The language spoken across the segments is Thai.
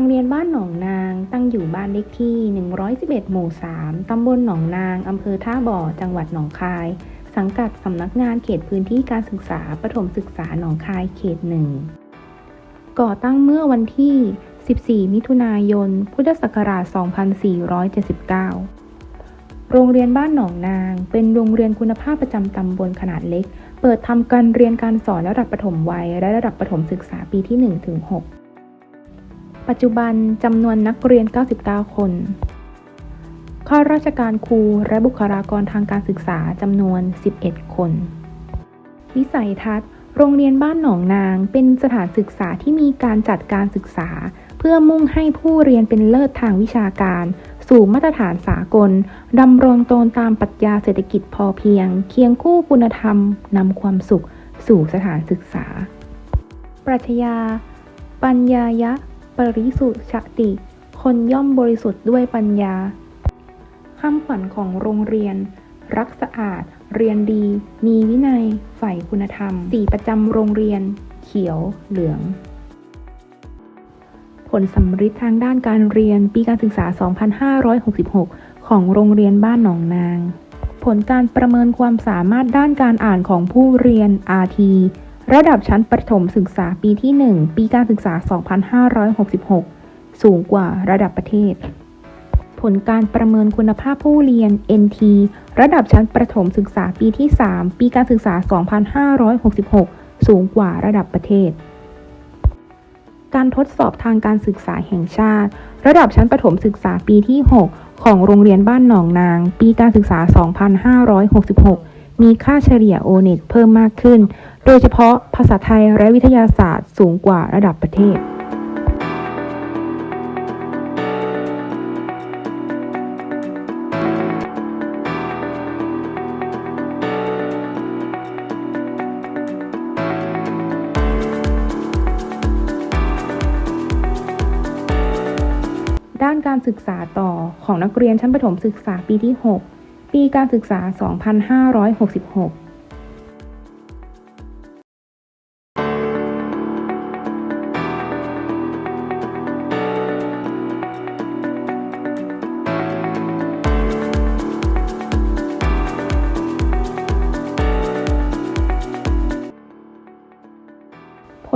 งเรียนบ้านหนองนางตั้งอยู่บ้านเลขที่ 111 หมู่ 3 ตำบลหนองนาง อำเภอท่าบ่อ จังหวัดหนองคาย สังกัดสำนักงานเขตพื้นที่การศึกษาประถมศึกษาหนองคายเขตหนึ่ง ก่อตั้งเมื่อวันที่ 14 มิถุนายน พุทธศักราช 2479 โรงเรียนบ้านหนองนาง เป็นโรงเรียนคุณภาพประจำตำบลขนาดเล็ก เปิดทำการเรียนการสอนระดับประถมวัยและระดับประถมศึกษาปีที่1ถึง6 ปัจจุบันจำนวนนักเรียน 99 คนข้าราชการครูและบุคลากรทางการศึกษาจำนวน 11 คน วิสัยทัศน์ โรงเรียนบ้านหนองนาง เป็นสถานศึกษาที่มีการจัดการศึกษา เพื่อมุ่งให้ผู้เรียนเป็นเลิศทางวิชาการ สู่มาตรฐานสากลดำรงตนตามปรัชญาเศรษฐกิจพอเพียง เคียงคู่คุณธรรมนำความสุข สู่สถานศึกษา ปรัชญา ปัญญายะ ปริสุทธิ์ชติ คนย่อมบริสุทธิ์ด้วยปัญญาคำขวัญของโรงเรียน รักสะอาด เรียนดี มีวินัย ใฝ่คุณธรรม สีประจำโรงเรียน เขียว เหลือง ผลสำฤทธิ์ทางด้านการเรียนปีการศึกษา 2566 ของโรงเรียนบ้านหนองนาง ผลการประเมินความสามารถด้านการอ่านของผู้เรียน RT ระดับชั้นประถมศึกษาปีที่ 1 ปีการศึกษา 2566 สูงกว่าระดับประเทศ ผลการประเมินคุณภาพผู้เรียน NT ระดับชั้นประถมศึกษาปีที่ 3 ปีการศึกษา 2566 สูงกว่าระดับประเทศ การทดสอบทางการศึกษาแห่งชาติ ระดับชั้นประถมศึกษาปีที่ 6 ของโรงเรียนบ้านหนองนาง ปีการศึกษา 2566 มีค่าเฉลี่ย o n e t เพิ่มมากขึ้น โดยเฉพาะภาษาไทยและวิทยาศาสตร์สูงกว่าระดับประเทศ ด้านการศึกษาต่อของนักเรียนชั้นประถมศึกษาปีที่ 6 ปีการศึกษา 2566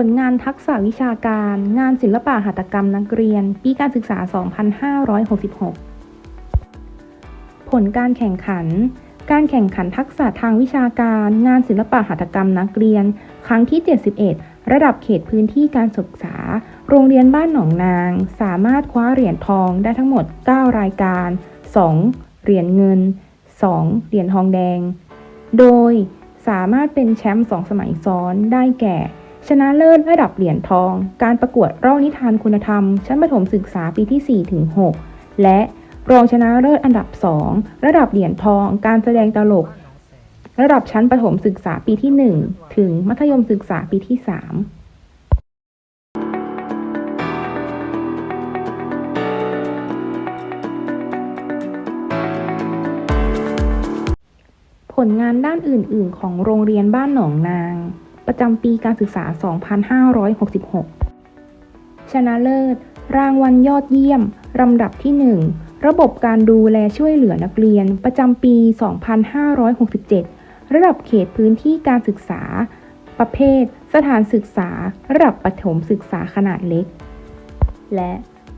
ลงานทักษะวิชาการ งานศิลปะหัตถกรรมนักเรียน ปีการศึกษา 2566 ผลการแข่งขัน การแข่งขันทักษะทางวิชาการ งานศิลปะหัตถกรรมนักเรียน ครั้งที่ 71 ระดับเขตพื้นที่การศึกษา โรงเรียนบ้านหนองนาง สามารถคว้าเหรียญทองได้ทั้งหมด 9 รายการ 2 เหรียญเงิน 2 เหรียญทองแดง โดยสามารถเป็นแชมป์สองสมัยซ้อนได้แก่ ชนะเลิศระดับเหรียญทอง การประกวดเล่านิทานคุณธรรม ชั้นประถมศึกษาปีที่ 4 ถึง 6 และรองชนะเลิศอันดับ 2 ระดับเหรียญทอง การแสดงตลก ระดับชั้นประถมศึกษาปีที่ 1 ถึงมัธยมศึกษาปีที่ 3ผลงานด้านอื่น ๆ ของโรงเรียนบ้านหนองนาง ประจำปีการศึกษา 2566 ชนะเลิศ รางวัลยอดเยี่ยม ลำดับที่ 1 ระบบการดูแลช่วยเหลือนักเรียน ประจำปี 2567 ระดับเขตพื้นที่การศึกษา ประเภท สถานศึกษา ระดับประถมศึกษาขนาดเล็ก และ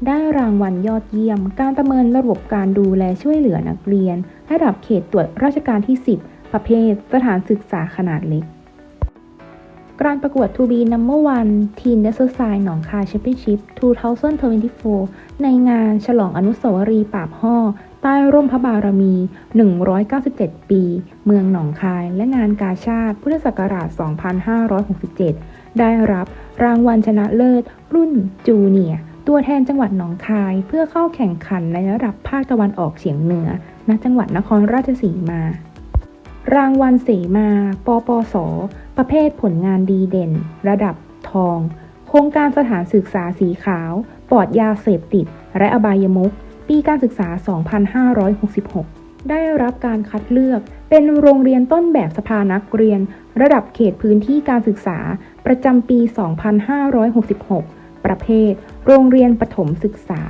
ได้รางวัลยอดเยี่ยม การประเมินระบบการดูแลช่วยเหลือนักเรียน ระดับเขตตรวจราชการที่ 10 ประเภท สถานศึกษาขนาดเล็ก การประกวด To be Number One Teen e x e r c i s e หนองคาย Championship 2024 ในงานฉลองอนุสาวรีย์ปราบห่อ ใต้ร่มพระบารมี 197 ปี เมืองหนองคาย และงานกาชาติพุทธศักราช 2567 ได้รับรางวัลชนะเลิศ รุ่นจูเนียตัวแทนจังหวัดหนองคายเพื่อเข้าแข่งขันในระดับภาคตะวันออกเฉียงเหนือ ณ จังหวัดนครราชสีมา รางวัลเสมา ปปส ประเภทผลงานดีเด่น ระดับทอง โครงการสถานศึกษาสีขาว ปลอดยาเสพติด และอบายมุขปีการศึกษา 2566 ได้รับการคัดเลือก เป็นโรงเรียนต้นแบบสภานักเรียน ระดับเขตพื้นที่การศึกษา ประจำปี 2566 ประเภท โรงเรียนประถมศึกษา